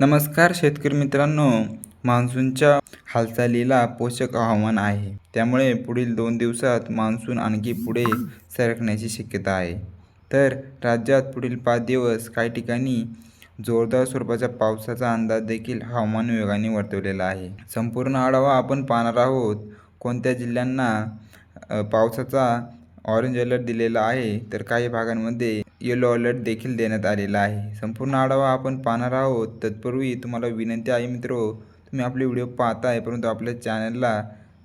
नमस्कार शेतकरी मित्रांनो मान्सूनच्या हालचालीला पोषक हवामान आहे. त्यामुळे पुढील दोन दिवसात मान्सून आणखी पुढे सरकण्याची शक्यता आहे. तर राज्यात पुढील पाच दिवस काही ठिकाणी जोरदार स्वरूपाच्या पावसाचा अंदाज देखील हवामान विभागाने वर्तवलेला आहे. संपूर्ण आढावा आपण पाहणार आहोत कोणत्या जिल्ह्यांना पावसाचा ऑरेंज अलर्ट दिलेला आहे तर काही भागांमध्ये येलो अलर्ट देखील देण्यात आलेला आहे. संपूर्ण आढावा आपण पाहणार आहोत. तत्पूर्वी तुम्हाला विनंती आहे मित्र तुम्ही आपले व्हिडिओ पाहताय परंतु आपल्या चॅनलला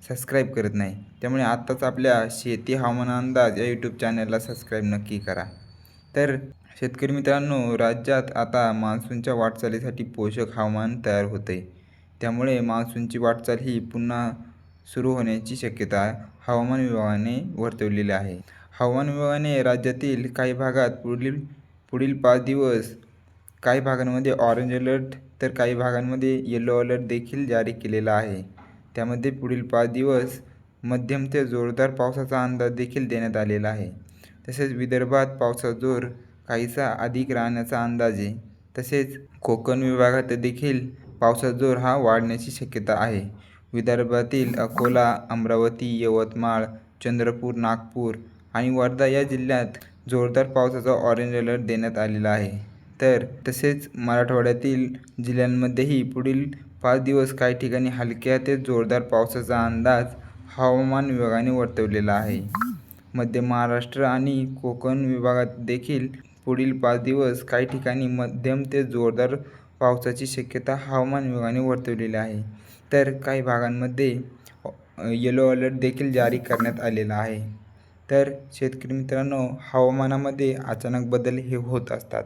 सबस्क्राईब करत नाही. त्यामुळे आत्ताच आपल्या शेती हवामान अंदाज या यूट्यूब चॅनलला सबस्क्राईब नक्की करा. तर शेतकरी मित्रांनो राज्यात आता मान्सूनच्या वाटचालीसाठी पोषक हवामान तयार होते त्यामुळे मान्सूनची वाटचाल ही पुन्हा सुरू होण्याची शक्यता हवामान विभागाने वर्तवलेली आहे. हवामान विभागाने राज्यातील काही भागात पुढील पुढील पाच दिवस काही भागांमध्ये ऑरेंज अलर्ट तर काही भागांमध्ये येलो अलर्ट देखील जारी केलेला आहे. त्यामध्ये पुढील पाच दिवस मध्यम ते जोरदार पावसाचा अंदाज देखील देण्यात आलेला आहे. तसेच विदर्भात पावसाचा जोर काहीसा अधिक राहण्याचा अंदाज आहे. तसेच कोकण विभागात देखील पावसाचा जोर हा वाढण्याची शक्यता आहे. विदर्भातील अकोला अमरावती यवतमाळ चंद्रपूर नागपूर आणि वर्धा या जिल्ह्यात जोरदार पावसाचा ऑरेंज अलर्ट देण्यात आलेला आहे. तर तसेच मराठवाड्यातील जिल्ह्यांमध्येही पुढील पाच दिवस काही ठिकाणी हलक्या ते जोरदार पावसाचा अंदाज हवामान विभागाने वर्तवलेला आहे. मध्य महाराष्ट्र आणि कोकण विभागात देखील पुढील पाच दिवस काही ठिकाणी मध्यम ते जोरदार पावसाची शक्यता हवामान विभागाने वर्तवलेली आहे. तर काही भागांमध्ये येलो अलर्ट देखील जारी करण्यात आलेला आहे. तर शेतकरी मित्रांनो हवामानामध्ये अचानक बदल हे होत असतात.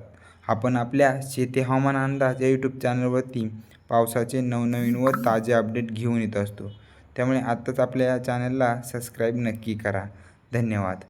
आपण आपल्या शेती हवामान अंदाज या यूट्यूब चॅनलवरती पावसाचे नवनवीन व ताजे अपडेट घेऊन येत असतो. त्यामुळे आत्ताच आपल्या या चॅनलला सबस्क्राईब नक्की करा. धन्यवाद.